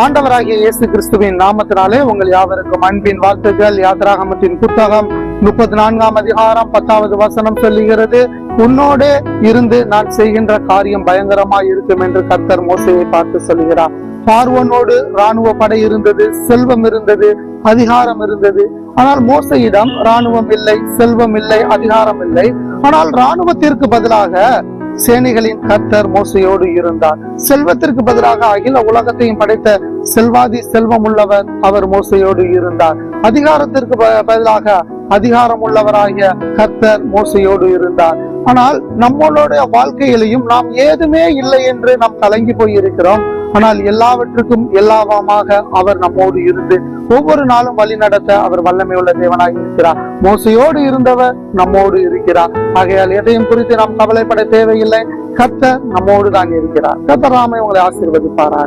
ஆண்டவராகிய இயேசு கிறிஸ்துவின் நாமத்தினாலே உங்கள் யாவருக்கும் அன்பின் வாழ்த்துக்கள். யாத்ராகமத்தின் புத்தகம் முப்பத்தி நான்காம் அதிகாரம் பத்தாவது வசனம் சொல்லுகிறது உன்னோடு இருந்து நான் செய்கின்ற காரியம் பயங்கரமா இருக்கும் என்று கர்த்தர் மோசையை பார்த்து சொல்கிறார் பார்வனோடு ராணுவ படை இருந்தது செல்வம் இருந்தது அதிகாரம் இருந்தது. ஆனால் மோசையிடம் ராணுவம் இல்லை செல்வம் இல்லை அதிகாரம் இல்லை. ஆனால் ராணுவத்திற்கு பதிலாக சேனைகளின் கர்த்தர் மோசையோடு இருந்தார். செல்வத்திற்கு பதிலாக அகில உலகத்தையும் படைத்த செல்வாதி செல்வம் உள்ளவர் அவர் மோசையோடு இருந்தார். அதிகாரத்திற்கு ப- பதிலாக அதிகாரம் உள்ளவராகிய கர்த்தர் மோசையோடு இருந்தார். ஆனால் நம்மளுடைய வாழ்க்கையிலையும் நாம் ஏதுமே இல்லை என்று நாம் கலங்கி போயிருக்கிறோம். ஆனால் எல்லாவற்றுக்கும் எல்லாவமாக அவர் நம்மோடு இருந்து ஒவ்வொரு நாளும் வழி நடத்த அவர் வல்லமை உள்ள தேவனாக இருக்கிறார். மோசையோடு இருந்தவர் நம்மோடு இருக்கிறார். ஆகையால் எதையும் குறித்து நாம் கவலைப்பட தேவையில்லை. கத்த நம்மோடு தான் இருக்கிறார். கத்தராமை ராமை உங்களை ஆசீர்வதிப்பாரார்